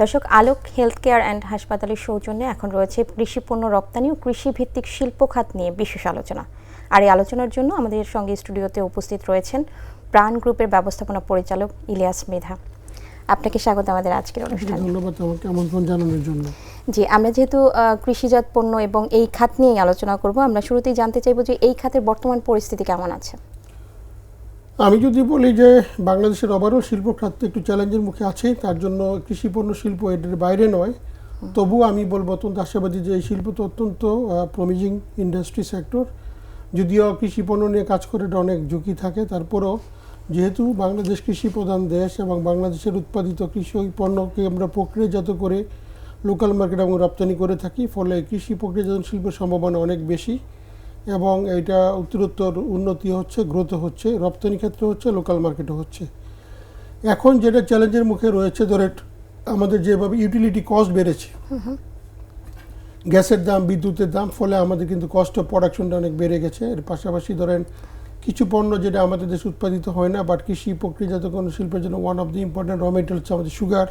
দর্শক আলোক health care and হাসপাতালের সৌজন্যে এখন রয়েছে কৃষি পণ্য রপ্তানি ও কৃষি ভিত্তিক শিল্প খাত নিয়ে বিশেষ আলোচনা। আর এই আলোচনার জন্য আমাদের সঙ্গে স্টুডিওতে উপস্থিত রয়েছেন প্রাণ গ্রুপের ব্যবস্থাপনা পরিচালক ইলিয়াস মেধা। আপনাকে স্বাগত আমাদের আজকের অনুষ্ঠানে। ধন্যবাদ আমাকে আমন্ত্রণ জানানোর জন্য। জি আমরা যেহেতু কৃষিজাত পণ্য এবং এই খাত নিয়েই আলোচনা করব আমরা শুরুতেই জানতে চাইব যে এই খাতের বর্তমান পরিস্থিতি কেমন আছে। আমি যদি বলি যে বাংলাদেশের ওভারঅল শিল্প খাত একটু চ্যালেঞ্জের মুখে আছে তার জন্য কৃষিপণ্য শিল্প এটার বাইরে নয়। তবুও আমি বলব অত্যন্ত আশাবাদী যে এই শিল্প তো অত্যন্ত প্রমিজিং ইন্ডাস্ট্রি সেক্টর যদিও কৃষি পণ্য নিয়ে কাজ করে অনেক ঝুঁকি থাকে, তারপরও যেহেতু বাংলাদেশ কৃষি প্রধান দেশ এবং বাংলাদেশের উৎপাদিত কৃষি পণ্যকে আমরা প্রক্রিয়াজাত করে লোকাল মার্কেট এবং রপ্তানি করে থাকি, ফলে কৃষি প্রক্রিয়াজাত শিল্পের সম্ভাবনা অনেক বেশি। এবং এটা উত্তরোত্তর উন্নতি হচ্ছে গ্রোথ হচ্ছে রপ্তানি ক্ষেত্রে হচ্ছে লোকাল মার্কেটে হচ্ছে। এখন যেটা চ্যালেঞ্জের মুখে রয়েছে ধরে আমাদের যেভাবে ইউটিলিটি কস্ট বেড়েছে গ্যাসের দাম বিদ্যুতের দাম ফলে আমাদের কিন্তু কস্ট অফ প্রোডাকশনটা অনেক বেড়ে গেছে। এর পাশাপাশি ধরেন কিছু পণ্য যেটা আমাদের দেশে উৎপাদিত হয় না বাট কৃষি প্রক্রিয়াজাত কোনো শিল্পের জন্য one of the important raw material হচ্ছে আমাদের সুগার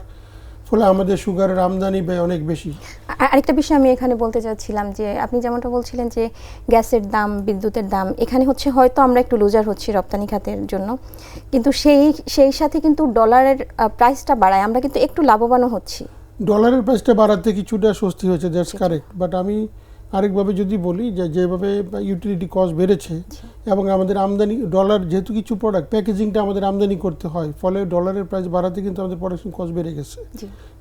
ফলে আমাদের সুগারের আমদানি ব্যয় অনেক বেশি। আরেকটা বিষয় আমি এখানে বলতে চাচ্ছিলাম যে আপনি যেমনটা বলছিলেন যে গ্যাসের দাম বিদ্যুতের দাম এখানে হচ্ছে হয়তো আমরা একটু লুজার হচ্ছি রপ্তানি খাতের জন্য। কিন্তু সেই সেই সাথে কিন্তু ডলারের প্রাইসটা বাড়ায়। আমরা কিন্তু একটু লাভবানও হচ্ছি। ডলারের প্রাইসটা বাড়াতে কিছুটা স্বস্তি হয়েছে দ্যাটস কারেক্ট বাট আমি আরেকভাবে যদি বলি যে যেভাবে ইউটিলিটি কস্ট বেড়েছে এবং আমাদের আমদানি ডলার যেহেতু কিছু প্রোডাক্ট প্যাকেজিংটা আমাদের আমদানি করতে হয় ফলে ডলারের প্রাইস বাড়াতে কিন্তু আমাদের প্রোডাকশন কস্ট বেড়ে গেছে।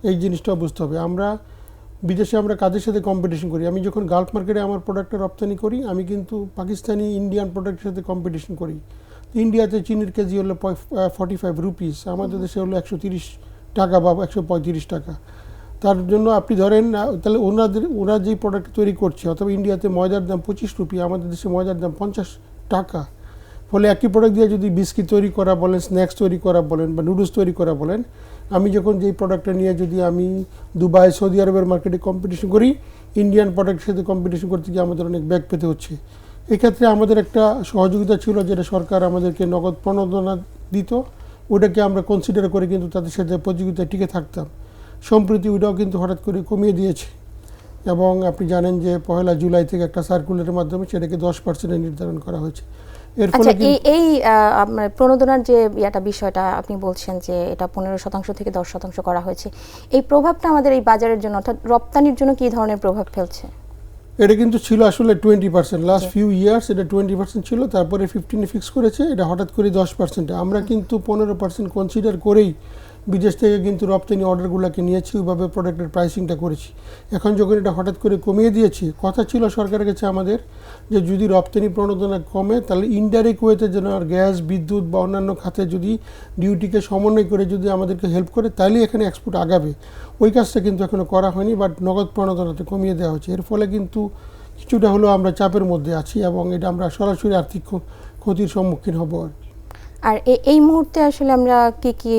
এই জিনিসটা বুঝতে হবে। আমরা বিদেশে আমরা কাদের সাথে কম্পিটিশন করি? আমি যখন গালফ মার্কেটে আমার প্রোডাক্টটা রপ্তানি করি আমি কিন্তু পাকিস্তানি ইন্ডিয়ান প্রোডাক্টের সাথে কম্পিটিশন করি। ইন্ডিয়াতে চিনির কেজি হলো ফর্টি ফাইভ রুপিস আমাদের দেশে হলো একশো তিরিশ টাকা বা একশো পঁয়ত্রিশ টাকা। তার জন্য আপনি ধরেন তাহলে ওনাদের ওরা যেই প্রোডাক্ট তৈরি করছে, অথবা ইন্ডিয়াতে ময়দার দাম পঁচিশ রুপি, আমাদের দেশে ময়দার দাম পঞ্চাশ টাকা। ফলে একই প্রোডাক্ট দিয়ে যদি বিস্কিট তৈরি করা বলেন স্ন্যাক্স তৈরি করা বলেন, বা নুডলস তৈরি করা বলেন, আমি যখন যেই প্রোডাক্টটা নিয়ে যদি আমি দুবাই, সৌদি আরবের মার্কেটে কম্পিটিশন করি ইন্ডিয়ান প্রোডাক্টের সাথে কম্পিটিশন করতে গিয়ে আমাদের অনেক ব্যাগ পেতে হচ্ছে। এক্ষেত্রে আমাদের একটা সহযোগিতা ছিল যেটা সরকার আমাদেরকে নগদ প্রণোদনা দিত, ওটাকে আমরা কনসিডার করে কিন্তু তাদের সাথে প্রতিযোগিতায় টিকে থাকতাম। সম্প্রতি ওটাও কিন্তু হঠাৎ করে কমিয়ে দিয়েছে। এবং আপনি জানেন যে পয়লা জুলাই থেকে একটা সার্কুলারের মাধ্যমে সেটাকে দশ পার্সেন্টে নির্ধারণ করা হয়েছে। এর ফলে আচ্ছা এই প্রণোদনার যে ইয়াটা বিষয়টা আপনি বলছেন যে এটা পনেরো শতাংশ থেকে দশ শতাংশ করা হয়েছে এই প্রভাবটা আমাদের এই বাজারের জন্য অর্থাৎ রপ্তানির জন্য কি ধরনের প্রভাব ফেলছে? এটা কিন্তু ছিল আসলে twenty percent last few years এটা টোয়েন্টি পার্সেন্ট ছিল তারপরে ফিফটিনে ফিক্স করেছে এটা হঠাৎ করে দশ পার্সেন্টে আমরা কিন্তু পনেরো পার্সেন্ট কনসিডার করেই বিদেশ থেকে কিন্তু রপ্তানি অর্ডারগুলোকে নিয়েছি, ওইভাবে প্রোডাক্টের প্রাইসিংটা করেছি। এখন যখন এটা হঠাৎ করে কমিয়ে দিয়েছি, কথা ছিল সরকারের কাছে আমাদের যে যদি রপ্তানি প্রণোদনা কমে, তাহলে ইনডাইরেক্ট ওয়েতে যেন আর গ্যাস, বিদ্যুৎ বা অন্যান্য খাতে যদি ডিউটিকে সমন্বয় করে যদি আমাদেরকে হেল্প করে তাহলে এখানে এক্সপোর্ট আগাবে। ওই কাজটা কিন্তু এখনও করা হয়নি বাট নগদ প্রণোদনাতে কমিয়ে দেওয়া হয়েছে এর ফলে কিন্তু কিছুটা হলেও আমরা চাপের মধ্যে আছি এবং এটা আমরা সরাসরি আর্থিক ক্ষতির সম্মুখীন হব আর। আর এই মুহূর্তে আসলে আমরা কি কি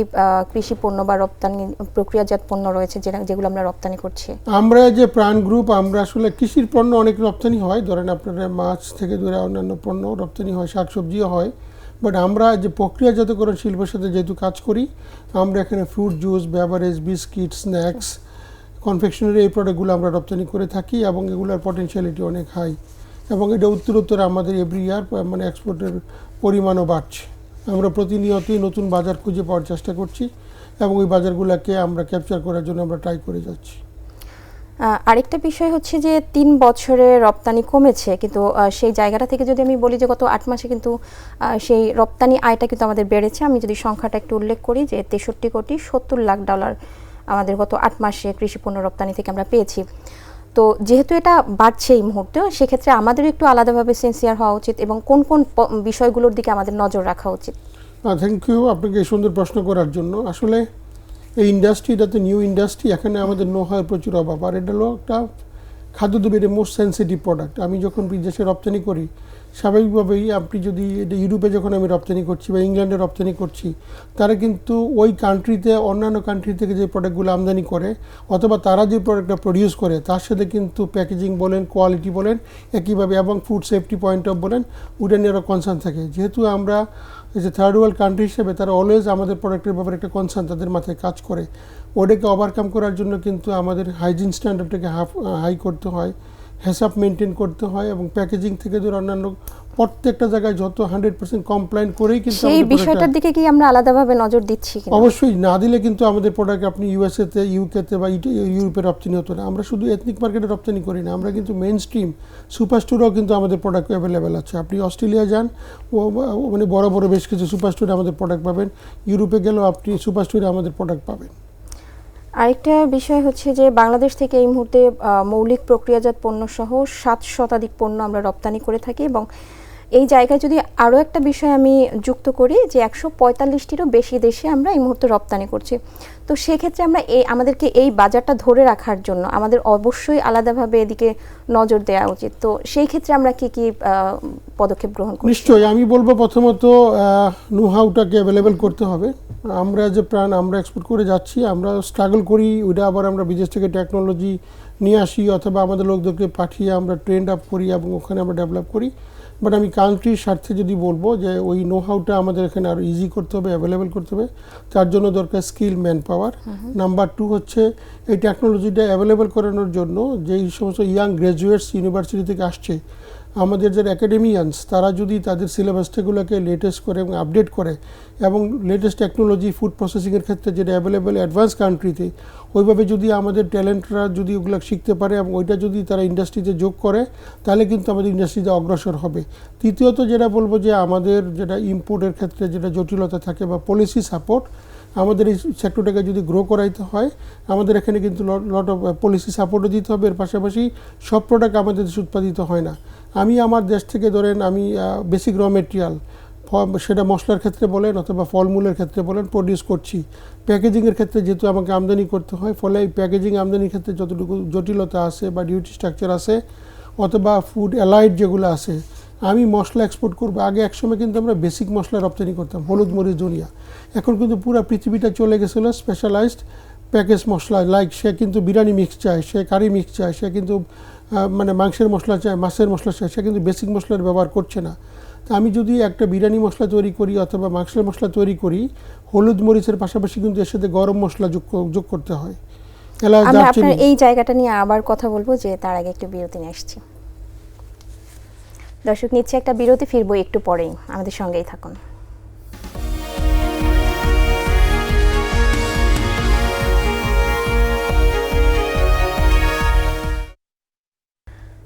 কৃষি পণ্য বা রপ্তানি, প্রক্রিয়াজাত পণ্য রয়েছে যেগুলো আমরা রপ্তানি করছি? আমরা যে প্রাণ গ্রুপ, আমরা আসলে কৃষির পণ্য অনেক রপ্তানি হয়। ধরেন আপনারা মাছ থেকে ধরে অন্যান্য পণ্য রপ্তানি হয়, শাকসবজিও হয়। বাট আমরা যে প্রক্রিয়াজাতকরণ শিল্পের সাথে যেহেতু কাজ করি আমরা এখানে fruit juice beverage biscuit snacks confectionery এই প্রোডাক্টগুলো আমরা রপ্তানি করে থাকি এবং এগুলোর পটেনশিয়ালিটি অনেক হাই এবং এটা উত্তরোত্তর আমাদের এভরি ইয়ার মানে এক্সপোর্টের পরিমাণও বাড়ছে। আমরা প্রতিনিয়তই নতুন বাজার খুঁজে পাওয়ার চেষ্টা করছি এবং ওই বাজারগুলোকে আমরা ক্যাপচার করার জন্য আমরা ট্রাই করে যাচ্ছি। আরেকটা বিষয় হচ্ছে যে তিন বছরে রপ্তানি কমেছে, কিন্তু সেই জায়গাটা থেকে যদি আমি বলি যে গত আট মাসে কিন্তু সেই রপ্তানি আয়টা কিন্তু আমাদের বেড়েছে। আমি যদি সংখ্যাটা একটু উল্লেখ করি যে তেষট্টি কোটি সত্তর লাখ ডলার আমাদের গত আট মাসে কৃষি পণ্য রপ্তানি থেকে আমরা পেয়েছি। তো যেহেতু এটা বাড়ছে এই মুহূর্তে, সেক্ষেত্রে আমাদের একটু আলাদাভাবে সিনসিয়ার হওয়া উচিত এবং কোন কোন বিষয়গুলোর দিকে আমাদের নজর রাখা উচিত। থ্যাংক ইউ আপনাকে সুন্দর প্রশ্ন করার জন্য। আসলে এই ইন্ডাস্ট্রিটা তো নিউ ইন্ডাস্ট্রি এখানে আমাদের নো হয় প্রচুর অভাব। আর এটা হলো একটা খাদ্যদ্রব্যের মোস্ট সেন্সিটিভ প্রোডাক্ট আমি যখন বিদেশে রপ্তানি করি স্বাভাবিকভাবেই আপনি যদি এটা ইউরোপে যখন আমি রপ্তানি করছি বা ইংল্যান্ডে রপ্তানি করছি, তারা কিন্তু ওই কান্ট্রিতে অন্যান্য কান্ট্রি থেকে যে প্রোডাক্টগুলো আমদানি করে অথবা তারা যে প্রোডাক্টটা প্রডিউস করে, তার সাথে কিন্তু প্যাকেজিং বলেন কোয়ালিটি বলেন, একইভাবে এবং ফুড সেফটি পয়েন্ট অফ বলেন ওটা নিয়ে আরও কনসার্ন থাকে। যেহেতু আমরা এ থার্ড ওয়ার্ল্ড কান্ট্রি হিসেবে তারা অলওয়েজ আমাদের প্রোডাক্টের ব্যাপারে একটা কনসার্ন তাদের মাথায় কাজ করে। ওটাকে ওভারকাম করার জন্য কিন্তু আমাদের হাইজিন স্ট্যান্ডার্ডটাকে হাফ হাই করতে হয়। হেসাপ মেনটেন করতে হয় এবং প্যাকেজিং থেকে ধরে অন্যান্য প্রত্যেকটা জায়গায় যত হান্ড্রেড পার্সেন্ট কমপ্লাইন করেই কিন্তু সেই বিষয়টার দিকে কি আমরা আলাদাভাবে নজর দিচ্ছি অবশ্যই না দিলে কিন্তু আমাদের প্রোডাক্ট আপনি ইউএসএতে ইউকেতে বা ইউরোপে রপ্তানি হতো না। আমরা শুধু এথনিক মার্কেটে রপ্তানি করি না আমরা কিন্তু মেন স্ট্রিম সুপার স্টোরেও কিন্তু আমাদের প্রোডাক্ট অ্যাভেলেবেল আছে। আপনি অস্ট্রেলিয়া যান ও ও মানে বড় বড় বেশ কিছু সুপার স্টোরে আমাদের প্রোডাক্ট পাবেন। ইউরোপে গেলেও আপনি সুপার স্টোরে আমাদের প্রোডাক্ট পাবেন। আরেকটা বিষয় হচ্ছে যে বাংলাদেশ থেকে এই মুহূর্তে মৌলিক প্রক্রিয়াজাত পণ্য সহ সাত শতাধিক পণ্য আমরা রপ্তানি করে থাকি এবং এই জায়গায় যদি আরও একটা বিষয় আমি যুক্ত করি যে একশো পঁয়তাল্লিশটিরও বেশি দেশে আমরা এই মুহূর্তে রপ্তানি করছি। তো সেক্ষেত্রে আমরা এই, আমাদেরকে এই বাজারটা ধরে রাখার জন্য আমাদের অবশ্যই আলাদাভাবে এদিকে নজর দেওয়া উচিত। তো সেই ক্ষেত্রে আমরা কি কি পদক্ষেপ গ্রহণ করি নিশ্চয়ই, আমি বলব প্রথমত নো হাউটাকে অ্যাভেলেবেল করতে হবে। আমরা যে প্রাণ, আমরা এক্সপোর্ট করে যাচ্ছি, আমরা স্ট্রাগল করি, ওইটা আবার আমরা বিদেশ থেকে টেকনোলজি নিয়ে আসি, অথবা আমাদের লোকদেরকে পাঠিয়ে আমরা ট্রেন্ড আপ করি এবং ওখানে আমরা ডেভেলপ করি। বাট আমি কান্ট্রির স্বার্থে যদি বলব যে ওই নো হাউটা আমাদের এখানে আরও ইজি করতে হবে অ্যাভেলেবেল করতে হবে তার জন্য দরকার skill man power number two হচ্ছে এই টেকনোলজিটা অ্যাভেলেবেল করানোর জন্য যেই সমস্ত ইয়াং গ্র্যাজুয়েটস ইউনিভার্সিটি থেকে আসছে আমাদের যারা অ্যাকাডেমিয়ানস তারা যদি তাদের সিলেবাসটাগুলোকে লেটেস্ট করে এবং আপডেট করে এবং লেটেস্ট টেকনোলজি ফুড প্রসেসিংয়ের ক্ষেত্রে যেটা অ্যাভেলেবেল অ্যাডভান্স কান্ট্রিতে ওইভাবে যদি আমাদের ট্যালেন্টরা যদি ওগুলো শিখতে পারে এবং ওইটা যদি তারা ইন্ডাস্ট্রিতে যোগ করে, তাহলে কিন্তু আমাদের ইন্ডাস্ট্রিতে অগ্রসর হবে। তৃতীয়ত যেটা বলব যে আমাদের যেটা ইম্পোর্টের ক্ষেত্রে যেটা জটিলতা থাকে বা পলিসি সাপোর্ট আমাদের এই সেক্টরটাকে যদি গ্রো করাইতে হয়, আমাদের এখানে কিন্তু লট অফ পলিসি সাপোর্টও দিতে হবে। এর পাশাপাশি সব প্রোডাক্ট আমাদের দেশে উৎপাদিত হয় না। আমি আমার দেশ থেকে ধরেন আমি বেসিক র মেটেরিয়াল সেটা মশলার ক্ষেত্রে বলেন অথবা ফলমূলের ক্ষেত্রে বলেন প্রডিউস করছি। প্যাকেজিংয়ের ক্ষেত্রে যেহেতু আমাকে আমদানি করতে হয়, ফলে এই প্যাকেজিং আমদানির ক্ষেত্রে যতটুকু জটিলতা আছে বা ডিউটি স্ট্রাকচার আছে, অথবা ফুড অ্যালাইড যেগুলো আছে, আমি মশলা এক্সপোর্ট করব। আগে একসময় কিন্তু আমরা বেসিক মশলা রপ্তানি করতাম, হলুদ, মরিচ, ধনিয়া। এখন কিন্তু পুরো পৃথিবীটা চলে গেছিল স্পেশালাইজড প্যাকেজ মশলা লাইক সে কিন্তু বিরিয়ানি মিক্স চায়, সে কারি মিক্স চায়, সে কিন্তু মানে মাংসের মশলা চায় মাছের মশলা চায় সে কিন্তু বেসিক মশলার ব্যবহার করছে না। তা আমি যদি একটা বিরিয়ানি মশলা তৈরি করি অথবা মাংসের মশলা তৈরি করি হলুদ মরিচের পাশাপাশি কিন্তু এর সাথে গরম মশলা যোগ যোগ করতে হয়। আমরা আপনার এই জায়গাটা নিয়ে আবার কথা বলব যে তার আগে একটু বিরতি নিয়ে আসছি। দর্শক নিচ্ছে একটা বিরতি ফিরবো একটু পরেই। আমাদের সঙ্গেই থাকুন।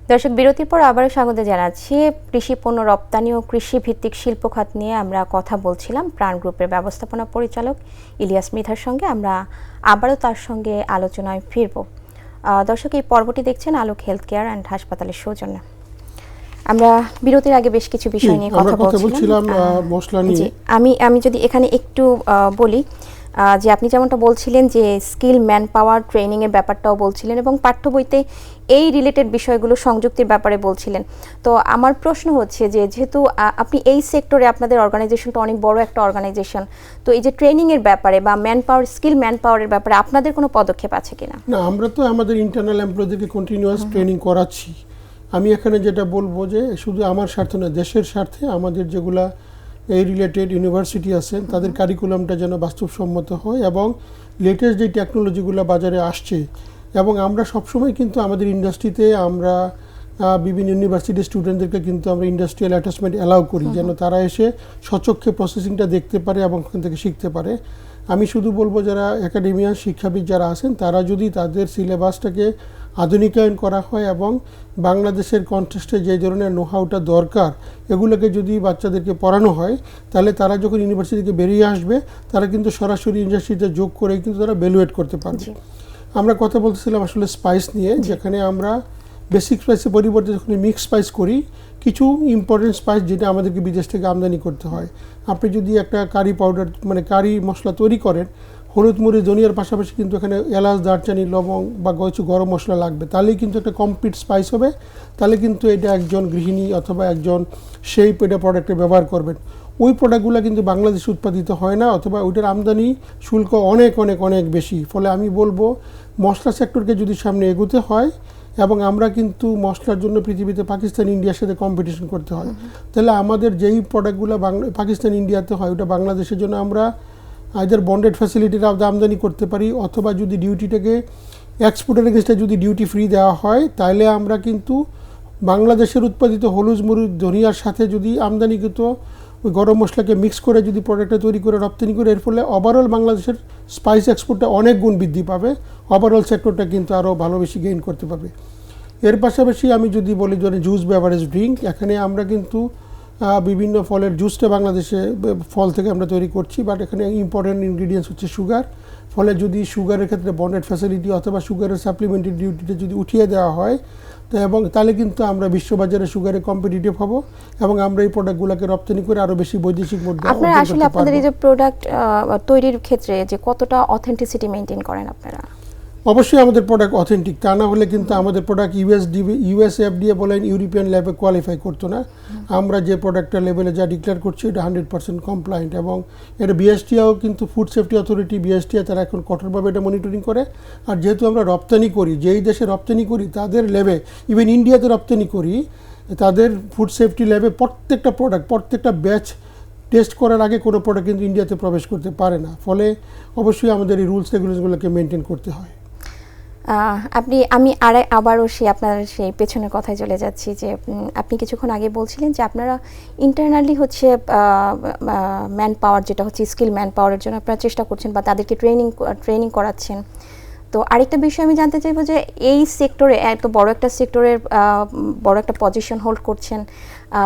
দর্শক বিরতির পর আবারও স্বাগত জানাচ্ছি। কৃষি পণ্য রপ্তানি ও কৃষি ভিত্তিক শিল্প খাত নিয়ে আমরা কথা বলছিলাম। প্রাণ গ্রুপের ব্যবস্থাপনা পরিচালক ইলিয়াস মৃধার সঙ্গে আমরা আবারও তার সঙ্গে আলোচনায় ফিরব। আহ, দর্শক এই পর্বটি দেখছেন আলোক হেলথ কেয়ার অ্যান্ড হাসপাতালের সৌজন্যে। আমরা বিরতির আগে বেশ কিছু বিষয় নিয়ে কথা বলছিলাম। মশলা নিয়ে। আমি আমি যদি এখানে একটু বলি যে আপনি যেমনটা বলছিলেন যে স্কিল ম্যান পাওয়ার ট্রেনিং এর ব্যাপারটাও বলছিলেন এবং পাঠ্য বইতে এই রিলেটেড বিষয়গুলো সংযুক্তির ব্যাপারে বলছিলেন। তো আমার প্রশ্ন হচ্ছে যে যেহেতু আপনি এই সেক্টরে আপনাদের অর্গানাইজেশনটা অনেক বড় একটা অর্গানাইজেশন তো এই যে ট্রেনিং এর ব্যাপারে বা ম্যান পাওয়ার স্কিল ম্যান পাওয়ারের ব্যাপারে আপনাদের কোনো পদক্ষেপ আছে কিনা? না, আমরা তো আমাদের ইন্টারনাল এমপ্লয়ীদেরকে কন্টিনিউয়াস ট্রেনিং করাচ্ছি। আমি এখানে যেটা বলব যে শুধু আমার স্বার্থে না দেশের স্বার্থে আমাদের যেগুলা এই রিলেটেড ইউনিভার্সিটি আছেন তাদের কারিকুলামটা যেন বাস্তবসম্মত হয় এবং লেটেস্ট যে টেকনোলজিগুলো বাজারে আসছে এবং আমরা সবসময় কিন্তু আমাদের ইন্ডাস্ট্রিতে আমরা বিভিন্ন ইউনিভার্সিটির স্টুডেন্টদেরকে কিন্তু আমরা ইন্ডাস্ট্রিয়াল অ্যাটাচমেন্ট অ্যালাউ করি যেন তারা এসে সচক্ষে প্রসেসিংটা দেখতে পারে এবং ওখান থেকে শিখতে পারে। আমি শুধু বলব যারা একাডেমিয়ান শিক্ষাবিদ যারা আছেন তারা যদি তাদের সিলেবাসটাকে আধুনিকায়ন করা হয় এবং বাংলাদেশের কন্টেস্টে যে ধরনের নোহাউটা দরকার এগুলোকে যদি বাচ্চাদেরকে পড়ানো হয় তাহলে তারা যখন ইউনিভার্সিটি থেকে বেরিয়ে আসবে তারা কিন্তু সরাসরি ইন্ডাস্ট্রিতে যোগ করে কিন্তু তারা ভ্যালুয়েট করতে পারবে। আমরা কথা বলতেছিলাম আসলে স্পাইস নিয়ে যেখানে আমরা বেসিক স্পাইসের পরিবর্তে যখন মিক্স স্পাইস করি, কিছু ইম্পর্টেন্ট স্পাইস যেটা আমাদেরকে বিদেশ থেকে আমদানি করতে হয়। আপনি যদি একটা কারি পাউডার মানে কারি মশলা তৈরি করেন, হলুদ মুড়ি ধনিয়ার পাশাপাশি কিন্তু এখানে এলাচ, দারচানি লবং বা কিছু গরম মশলা লাগবে। তাহলেই কিন্তু একটা কমপ্লিট স্পাইস হবে। তাহলে কিন্তু এটা একজন গৃহিণী অথবা একজন শেপ এটা প্রোডাক্টে ব্যবহার করবেন। ওই প্রোডাক্টগুলো কিন্তু বাংলাদেশে উৎপাদিত হয় না অথবা ওইটার আমদানি শুল্ক অনেক অনেক অনেক বেশি। ফলে আমি বলব, মশলা সেক্টরকে যদি সামনে এগোতে হয় এবং আমরা কিন্তু মশলার জন্য পৃথিবীতে পাকিস্তান, ইন্ডিয়ার সাথে কম্পিটিশন করতে হয়। তাহলে আমাদের যেই প্রোডাক্টগুলো বাংলা, পাকিস্তান, ইন্ডিয়াতে হয়, ওটা বাংলাদেশের জন্য আমরা আইদার বন্ডেড ফ্যাসিলিটির আমদানি করতে পারি, অথবা যদি ডিউটিটাকে এক্সপোর্টের এগেনস্টে যদি ডিউটি ফ্রি দেওয়া হয়, তাহলে আমরা কিন্তু বাংলাদেশের উৎপাদিত হলুদ মরুদ ধনিয়ার সাথে যদি আমদানিকৃত ওই গরম মশলাকে মিক্স করে যদি প্রোডাক্টটা তৈরি করে রপ্তানি করে, এর ফলে ওভারঅল বাংলাদেশের স্পাইস এক্সপোর্টটা অনেক গুণ বৃদ্ধি পাবে। ওভারঅল সেক্টরটা কিন্তু আরও ভালো বেশি গেইন করতে পারবে। এর পাশাপাশি আমি যদি বলি ধরেন জুস বেভারেজ ড্রিঙ্ক এখানে আমরা কিন্তু বিভিন্ন ফলের জুসটা বাংলাদেশে ফল থেকে আমরা তৈরি করছি বাট এখানে ইম্পর্টেন্ট ইনগ্রিডিয়েন্টস হচ্ছে সুগার ফলে যদি সুগারের ক্ষেত্রে বন্ডেড ফ্যাসিলিটি অথবা সুগারের সাপ্লিমেন্টারি ডিউটিটা যদি উঠিয়ে দেওয়া হয় তো এবং তাহলে কিন্তু আমরা বিশ্ববাজারে সুগারে কম্পিটিটিভ হব এবং আমরা এই প্রোডাক্টগুলোকে রপ্তানি করে আরও বেশি বৈদেশিক মুদ্রা আপনারা আসলে আপনাদের এই যে প্রোডাক্ট তৈরির ক্ষেত্রে যে কতটা অথেন্টিসিটি মেনটেন করেন আপনারা? অবশ্যই আমাদের প্রোডাক্ট অথেন্টিক তা না হলে কিন্তু আমাদের product US DB US FDA বলেন ইউরোপিয়ান ল্যাবে কোয়ালিফাই করতো না। আমরা যে প্রোডাক্টটা লেভেলে যা ডিক্লেয়ার করছি, এটা হান্ড্রেড পার্সেন্ট কমপ্লায়েন্ট এবং এটা বিএসটিআও কিন্তু ফুড সেফটি অথরিটি বিএসটিআ তারা এখন কঠোরভাবে এটা মনিটরিং করে। আর যেহেতু আমরা রপ্তানি করি, যেই দেশে রপ্তানি করি, তাদের লেবে ইভেন ইন্ডিয়াতে রপ্তানি করি, তাদের ফুড সেফটি ল্যাবে প্রত্যেকটা প্রোডাক্ট প্রত্যেকটা ব্যাচ টেস্ট করার আগে কোনো প্রোডাক্ট কিন্তু ইন্ডিয়াতে প্রবেশ করতে পারে না। ফলে অবশ্যই আমাদের এই রুলস রেগুলেশনগুলোকে মেনটেন করতে হয়। আপনি, আমি আর, আবারও সেই আপনার সেই পেছনের কথায় চলে যাচ্ছি যে আপনি কিছুক্ষণ আগে বলছিলেন যে আপনারা ইন্টারনালি হচ্ছে ম্যান পাওয়ার যেটা হচ্ছে স্কিল ম্যান পাওয়ারের জন্য আপনারা চেষ্টা করছেন বা তাদেরকে ট্রেনিং ট্রেনিং করাচ্ছেন। তো আরেকটা বিষয় আমি জানতে চাইব যে এই সেক্টরে এত বড় একটা সেক্টরের বড় একটা পজিশন হোল্ড করছেন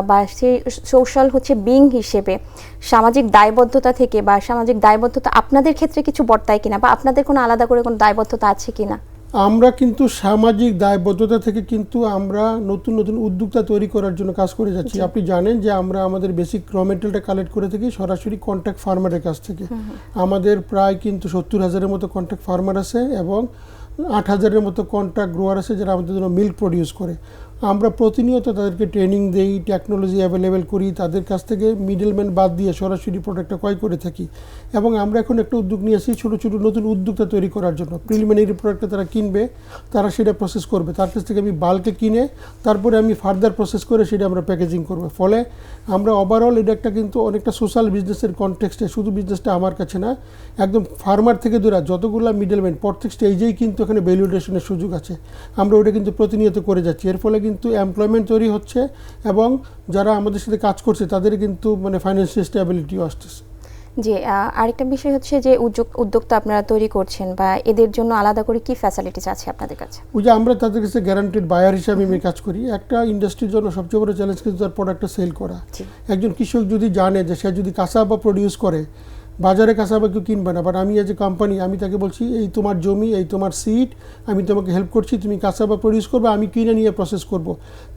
বা সেই সোশ্যাল হচ্ছে বিং হিসেবে সামাজিক দায়বদ্ধতা থেকে বা সামাজিক দায়বদ্ধতা আপনাদের ক্ষেত্রে কিছু বর্তায় কিনা বা আপনাদের কোনো আলাদা করে কোনো দায়বদ্ধতা আছে কিনা? আমরা কিন্তু সামাজিক দায়বদ্ধতা থেকে কিন্তু আমরা নতুন নতুন উদ্যোক্তা তৈরি করার জন্য কাজ করে যাচ্ছি। আপনি জানেন যে আমরা আমাদের বেসিক র মেটেরিয়ালটা কালেক্ট করে থাকি সরাসরি কন্ট্যাক্ট ফার্মারের কাছ থেকে। আমাদের প্রায় কিন্তু সত্তর হাজারের মতো কন্ট্যাক্ট ফার্মার আছে এবং আট হাজারের মতো কন্ট্যাক্ট গ্রোয়ার আছে যারা আমাদের জন্য মিল্ক প্রডিউস করে। আমরা প্রতিনিয়ত তাদেরকে ট্রেনিং দেই টেকনোলজি অ্যাভেলেবেল করি, তাদের কাছ থেকে মিডলম্যান বাদ দিয়ে সরাসরি প্রোডাক্টটা ক্রয় করে থাকি। এবং আমরা এখন একটা উদ্যোগ নিয়ে আসি ছোটো ছোটো নতুন উদ্যোক্তা তৈরি করার জন্য। প্রিলিমিনারি প্রোডাক্টটা তারা কিনবে, তারা সেটা প্রসেস করবে। তার কাছ থেকে আমি বাল্কে কিনে, তারপরে আমি ফার্দার প্রসেস করে সেটা আমরা প্যাকেজিং করব। ফলে আমরা ওভারঅল এটা একটা কিন্তু অনেকটা সোশ্যাল বিজনেসের কনটেক্সটে শুধু বিজনেসটা আমার কাছে না, একদম ফার্মার থেকে দূরা, যতগুলো মিডলম্যান প্রত্যেক স্টেজেই কিন্তু এখানে ভ্যালুডেশনের সুযোগ আছে, আমরা ওটা কিন্তু প্রতিনিয়ত করে যাচ্ছি। এর ফলে কিন্তু এমপ্লয়মেন্ট তৈরি হচ্ছে এবং যারা আমাদের সাথে কাজ করছে তাদের কিন্তু মানে ফাইন্যান্সিয়াল স্টেবিলিটিও আসতেছে। যে আরেকটা বিষয় হচ্ছে যে উদ্যোগ উদ্যোক্তা আপনারা তৈরি করছেন বা এদের জন্য আলাদা করে কি ফ্যাসিলিটিস আছে আপনাদের কাছে? ওই যে আমরা তাদের কাছে গ্যারান্টেড বায়ার হিসাবে আমি কাজ করি। একটা ইন্ডাস্ট্রির জন্য সবচেয়ে বড় চ্যালেঞ্জ কিন্তু তার প্রোডাক্টটা সেল করা। জি। একজন কৃষক যদি জানে যে সে যদি কাঁচাবা প্রডিউস করে বাজারে কাঁচাবা কেউ কিনবে না বাট আমি এজ এ কোম্পানি আমি তাকে বলছি, এই তোমার জমি, এই তোমার সিট আমি তোমাকে হেল্প করছি, তুমি কাঁচাবা প্রডিউস করবে, আমি কিনে নিয়ে প্রসেস করব।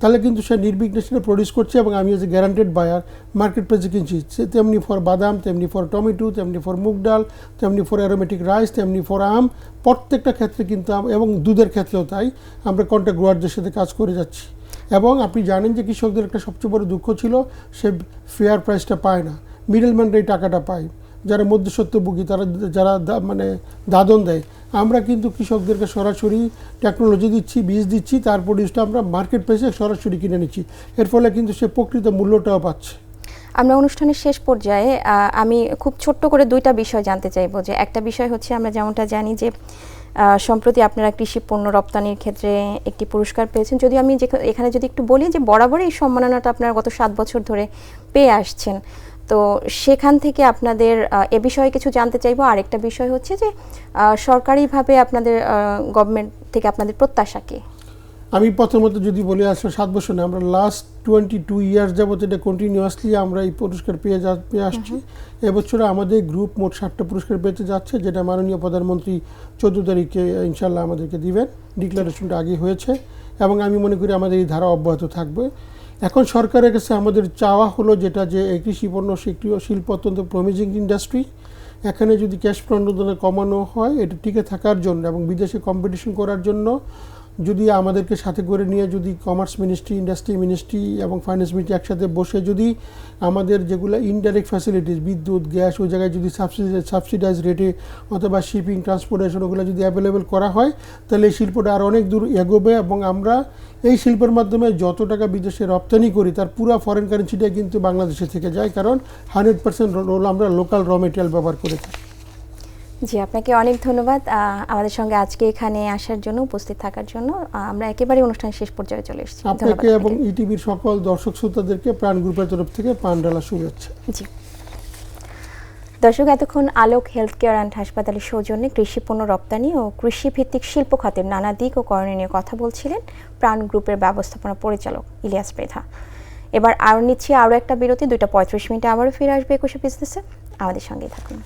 তাহলে কিন্তু সে নির্বিঘ্নে সেটা প্রডিউস করছে এবং আমি as a guaranteed buyer market প্রাইসে কিনছি। তেমনি ফর বাদাম, তেমনি ফর টমেটো তেমনি ফর মুগ ডাল, তেমনি ফর অ্যারোমেটিক রাইস তেমনি ফর আম, প্রত্যেকটা ক্ষেত্রে কিন্তু এবং দুধের ক্ষেত্রেও তাই, আমরা কন্ট্যাক্ট গ্রোয়ারদের সাথে কাজ করে যাচ্ছি। এবং আপনি জানেন যে কৃষকদের একটা সবচেয়ে বড় দুঃখ ছিল, সে ফেয়ার প্রাইসটা পায় না মিডলম্যানরা এই টাকাটা পায়। যারা মধ্যস্বত্বভোগী, তারা যারা মানে দাদন দেয়, আমরা কিন্তু কৃষকদেরকে সরাসরি টেকনোলজি দিচ্ছি, বীজ দিচ্ছি, তার প্রডিউসটা আমরা মার্কেট প্রাইসে সরাসরি কিনে নিচ্ছি। এর ফলে কিন্তু সে প্রকৃত মূল্যটাও পাচ্ছে। আমরা অনুষ্ঠানের শেষ পর্যায়ে আমি খুব ছোট্ট করে দুইটা বিষয় জানতে চাইব যে, একটা বিষয় হচ্ছে আমরা যেমনটা জানি যে সম্প্রতি আপনারা কৃষি পণ্য রপ্তানির ক্ষেত্রে একটি পুরস্কার পেয়েছেন। যদি আমি এখানে যদি একটু বলি যে, বরাবরই এই সম্মাননাটা আপনারা গত সাত বছর ধরে পেয়ে আসছেন। তো সেখান থেকে আপনাদের এ বিষয়ে কিছু জানতে চাইব। আরেকটা বিষয় হচ্ছে যে সরকারিভাবে আপনাদের গভর্নমেন্ট থেকে আপনাদের প্রত্যাশা কি? আমি প্রথমত যদি বলি আসলে সাত বছর না আমরা লাস্ট টোয়েন্টি টু ইয়ার্স যাবত এটা কন্টিনিউয়াসলি আমরা এই পুরস্কার পেয়ে যা পেয়ে আসছি। এবছরে আমাদের গ্রুপ মোট ষাটটা পুরস্কার পেতে যাচ্ছে যেটা মাননীয় প্রধানমন্ত্রী চোদ্দ তারিখে ইনশাল্লাহ আমাদেরকে দিবেন। ডিক্লারেশনটা আগে হয়েছে এবং আমি মনে করি আমাদের এই ধারা অব্যাহত থাকবে। এখন সরকারের কাছে আমাদের চাওয়া হলো যেটা যে এই কৃষি পণ্য শিল্প- শিল্প অত্যন্ত প্রমিজিং ইন্ডাস্ট্রি এখানে যদি ক্যাশ প্রণোদনা কমানো হয়, এটা টিকে থাকার জন্য এবং বিদেশে কম্পিটিশন করার জন্য যদি আমাদেরকে সাথে করে নিয়ে যদি কমার্স মিনিস্ট্রি ইন্ডাস্ট্রি মিনিস্ট্রি এবং ফাইন্যান্স মিনিস্ট্রি একসাথে বসে যদি আমাদের যেগুলো ইনডাইরেক্ট ফ্যাসিলিটিস বিদ্যুৎ, গ্যাস, ওই জায়গায় যদি সাবসিডাইজ রেটে অথবা শিপিং ট্রান্সপোর্টেশন ওগুলো যদি অ্যাভেলেবেল করা হয়, তাহলে এই শিল্পটা আর অনেক দূর এগোবে এবং আমরা এই শিল্পের মাধ্যমে যত টাকা বিদেশে রপ্তানি করি, তার পুরো ফরেন কারেন্সিটা কিন্তু বাংলাদেশে থেকে যায়। কারণ হান্ড্রেড পার্সেন্ট আমরা লোকাল র মেটেরিয়াল ব্যবহার করে থাকি। জি আপনাকে অনেক ধন্যবাদ। আমাদের সঙ্গে আজকে এখানে আসার জন্য উপস্থিত থাকার জন্য। আমরা একেবারে অনুষ্ঠান শেষ পর্যায়ে চলে এসেছি। আপনাকে এবং ইটিভির সকল দর্শক শ্রোতাদেরকে প্রাণ গ্রুপের তরফ থেকে প্রাণ ডালা শুভেচ্ছা। জি। দর্শক এতক্ষণ আলোক হেলথ কেয়ার অ্যান্ড হাসপাতালের সৌজন্যে কৃষি পণ্য রপ্তানি ও কৃষিভিত্তিক শিল্প খাতের নানা দিক ও করণীয় নিয়ে কথা বলছিলেন প্রাণ গ্রুপের ব্যবস্থাপনা পরিচালক ইলিয়াস প্রেধা এবার আরও নিচ্ছি আরও একটা বিরতি দুইটা পঁয়ত্রিশ মিনিটে আবারও ফিরে আসবে একুশে বিজনেসে। আমাদের সঙ্গেই থাকুন।